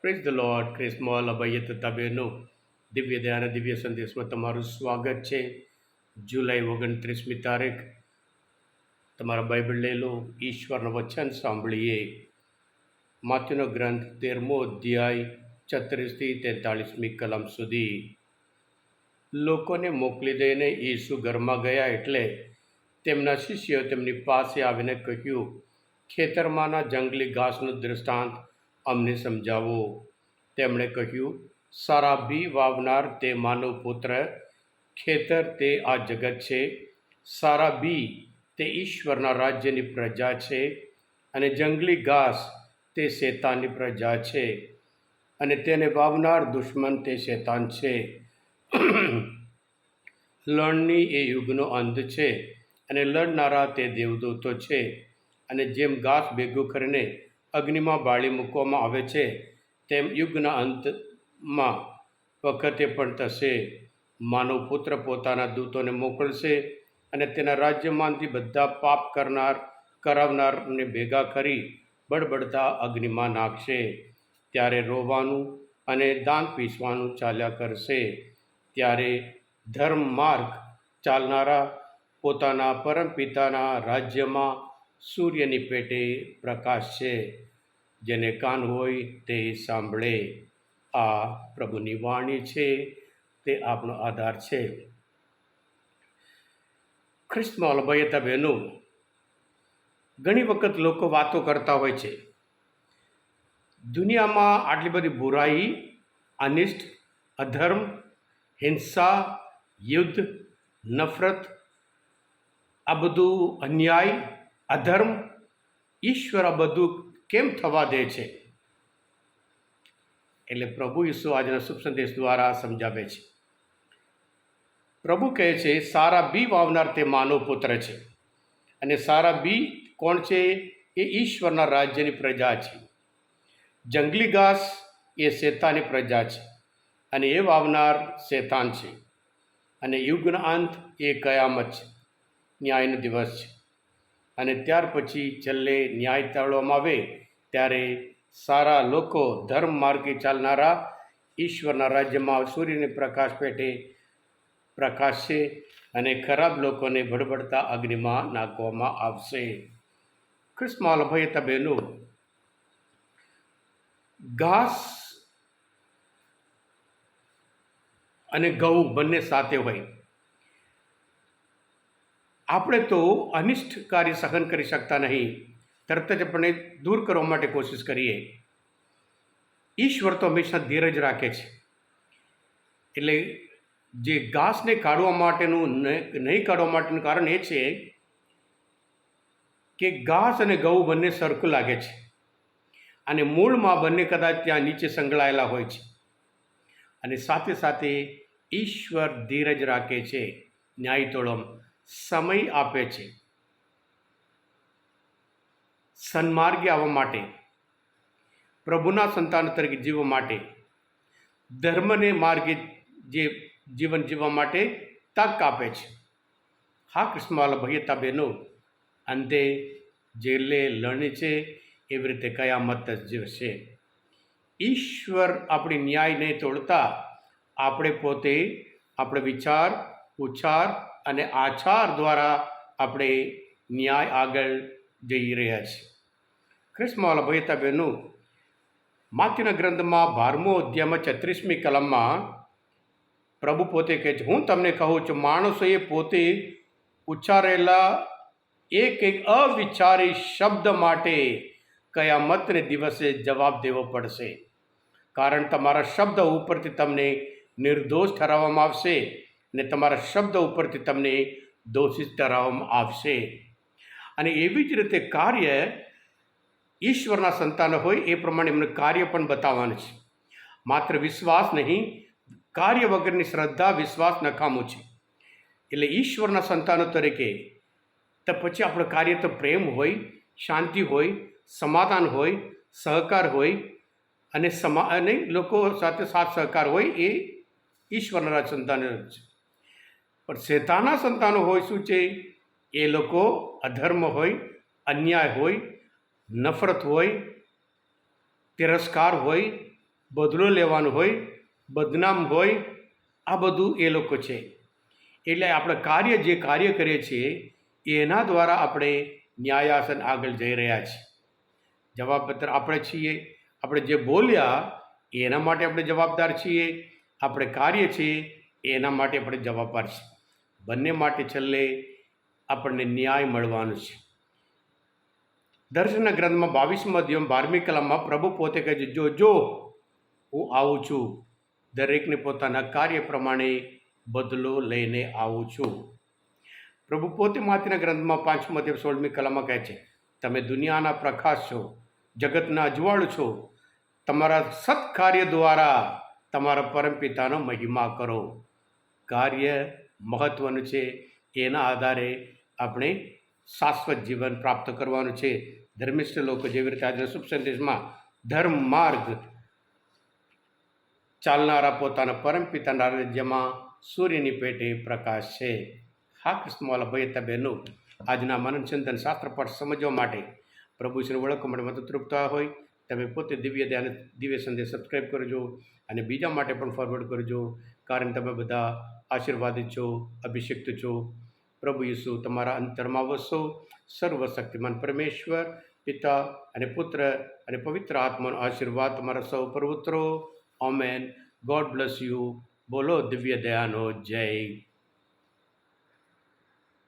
Praise the lord ક્રિસ્મોલ અભય તથા બહેનો દિવ્ય દયા અને દિવ્ય સંદેશમાં તમારું સ્વાગત છે. જુલાઈ ઓગણત્રીસમી તારીખ. તમારા બાઇબલ લઈ લો, ઈશ્વરનું વચન સાંભળીએ. માથ્યુનો ગ્રંથ તેરમો અધ્યાય, છત્રીસથી તેતાળીસમી કલમ સુધી. લોકોને મોકલી દઈને ઈસુ ઘરમાં ગયા એટલે તેમના શિષ્યો તેમની પાસે આવીને કહ્યું, ખેતરમાંના જંગલી ઘાસનું દૃષ્ટાંત અમને સમજાવો. તેમણે કહ્યું, સારા બી વાવનાર તે માનવ પુત્ર, ખેતર તે આ જગત છે. સારા બી તે ઈશ્વરના રાજ્યની પ્રજા છે અને જંગલી ઘાસ તે શેતાનની પ્રજા છે અને તેને વાવનાર દુશ્મન તે શેતાન છે. લણની એ યુગનો અંત છે અને લડનારા તે દેવદૂતો છે અને જેમ ઘાસ ભેગું કરીને અગ્નિમાં બાળી મૂકવામાં આવે છે, તેમ યુગના અંતમાં વખતે પણ થશે. માનવ પુત્ર પોતાના દૂતોને મોકલશે અને તેના રાજ્યમાંથી બધા પાપ કરનાર, કરાવનારને ભેગા કરી બળબડતા અગ્નિમાં નાખશે. ત્યારે રોવાનું અને દાંત પીસવાનું ચાલ્યા કરશે. ત્યારે ધર્મ માર્ગ ચાલનારા પોતાના પરમપિતાના રાજ્યમાં સૂર્યની પેટે પ્રકાશ છે, જેને કાન હોય તે સાંભળે. આ પ્રભુની વાણી છે, તે આપણો આધાર છે. ખ્રિસ્તમાં અલભયતા બહેનો, ઘણી વખત લોકો વાતો કરતા હોય છે. દુનિયામાં આટલી બધી બુરાઈ, અનિષ્ટ, અધર્મ, હિંસા, યુદ્ધ, નફરત, આ બધું અન્યાય અધર્મ ઈશ્વર આ બધું કેમ થવા દે છે? એટલે પ્રભુ ઈસુ આજના શુભ સંદેશ દ્વારા સમજાવે છે. પ્રભુ કહે છે, સારા બી વાવનાર તે માનવ પુત્ર છે. અને સારા બી કોણ છે? એ ઈશ્વરના રાજ્યની પ્રજા છે. જંગલી ઘાસ એ શેતાની પ્રજા છે. અને એ વાવનાર શેતાન છે. અને યુગનો અંત એ કયામત છે. ન્યાયનો દિવસ છે. અને ત્યાર પછી છેલ્લે ન્યાય તાળવામાં આવે ત્યારે સારા લોકો ધર્મ માર્ગે ચાલનારા ઈશ્વરના રાજ્યમાં સૂર્યને પ્રકાશ પેટે પ્રકાશશે અને ખરાબ લોકોને ભડભડતા અગ્નિમાં નાખવામાં આવશે. ક્રિસ્માલ ભયતા બહેનો, ઘાસ અને ઘઉં બંને સાથે હોય. આપણે તો અનિષ્ટ કાર્ય સહન કરી શકતા નહીં. તરત જ આપણે દૂર કરવા માટે કોશિશ કરીએ. ઈશ્વર તો હંમેશા ધીરજ રાખે છે. એટલે જે ઘાસને કાઢવા માટેનું નહીં કાઢવા માટેનું કારણ એ છે કે ઘાસ અને ઘઉં બંને સરખું લાગે છે. અને મૂળમાં બંને કદાચ ત્યાં નીચે સંકળાયેલા હોય છે. અને સાથે સાથે ઈશ્વર ધીરજ રાખે છે. ન્યાય તોળમ સમય આપે છે. સન્માર્ગે આવવા માટે, પ્રભુના સંતાન તરીકે જીવવા માટે, ધર્મને માર્ગે જે જીવન જીવવા માટે તક આપે છે. હા કૃષ્ણવાલા ભૈયતા બહેનો, અંતે જેલે લણી છે, એવી રીતે કયામત જ છે ઈશ્વર આપણી ન્યાય નહીં તોડતા, આપણે પોતે આપણે વિચાર, ઉચ્ચાર અને આચાર દ્વારા આપણે ન્યાય આગળ જઈ રહ્યા છીએ. ક્રિસ્મવાલા ભયતા બહેનો માથ્યુના ગ્રંથમાં બારમો અધ્યાયમાં છત્રીસમી કલમમાં પ્રભુ પોતે કહે છે, હું તમને કહું છું, માણસોએ પોતે ઉચ્ચારેલા એક એક અવિચારી શબ્દ માટે કયામતને દિવસે જવાબ દેવો પડશે? કારણ તમારા શબ્દ ઉપરથી તમને નિર્દોષ ઠરાવવામાં આવશે. અને તમારા શબ્દ ઉપરથી તમને દોષિત ઠરાવવામાં આવશે. અને એવી જ રીતે કાર્ય ઈશ્વરના સંતાનો હોય એ પ્રમાણે એમને કાર્ય પણ બતાવવાનું છે. માત્ર વિશ્વાસ નહીં, કાર્ય વગરની શ્રદ્ધા, વિશ્વાસ નકામું છે. એટલે ઈશ્વરના સંતાનો તરીકે તો પછી આપણું કાર્ય તો પ્રેમ હોય, શાંતિ હોય, સમાધાન હોય, સહકાર હોય અને સમા, અને લોકો સાથે સાથ સહકાર હોય એ ઈશ્વરના સંતાનો છે. પણ શેતાના સંતાનો હોય શું છે? એ લોકો અધર્મ હોય, અન્યાય હોય, નફરત હોય, તિરસ્કાર હોય, બદલો લેવાનો હોય, બદનામ હોય, આ બધું એ લોકો છે. એટલે આપણે કાર્ય જે કાર્ય કરીએ છીએ, એના દ્વારા આપણે ન્યાયાસન આગળ જઈ રહ્યા છીએ. જવાબદાર આપણે છીએ, આપણે જે બોલ્યા, એના માટે આપણે જવાબદાર છીએ, આપણે કાર્ય છીએ, એના માટે આપણે જવાબદાર છીએ. બંને માટે છેલ્લે આપણને ન્યાય મળવાનો છે. દર્શનના ગ્રંથમાં બાવીસમાં અધ્યયમ બારમી કલામાં પ્રભુ પોતે કહે છે, જો જો, હું આવું છું, દરેકને પોતાના કાર્ય પ્રમાણે બદલો લઈને આવું છું. પ્રભુ પોતે માતીના ગ્રંથમાં પાંચમા અધ્યાય સોળમી કલામાં કહે છે, તમે દુનિયાના પ્રકાશ છો, જગતના અજવાળ છો, તમારા સત્કાર્ય દ્વારા તમારા પરમપિતાનો મહિમા કરો. કાર્ય મહત્ત્વનું છે, એના આધારે આપણે શાશ્વત જીવન પ્રાપ્ત કરવાનું છે. ધર્મિષ્ઠ લોકો જેવી રીતે આજના શુભ સંદેશમાં ધર્મ માર્ગ ચાલનારા પોતાના પરમપિતાના રાજ્યમાં સૂર્યની પેટે પ્રકાશ છે. હા કૃષ્ણવાલા ભયતા બહેનો, આજના મનનચંદન શાસ્ત્રપાઠ સમજવા માટે પ્રભુશ્રીને ઓળખવા માટે મદદરૂપ થયા હોય, તમે પોતે દિવ્ય ધ્યાન, દિવ્ય સંદેશ સબસ્ક્રાઈબ કરજો અને બીજા માટે પણ ફોરવર્ડ કરજો. કારણ તમે બધા આશીર્વાદિત છો, અભિષિક્ત છો. પ્રભુ યસુ તમારા અંતરમાં વસો. સર્વશક્તિમાન પરમેશ્વર, પિતા અને પુત્ર અને પવિત્ર આત્માનો આશીર્વાદ તમારા સૌ પર ઉતરો. ઓમેન. God bless you. બોલો દિવ્ય દયાનો જય.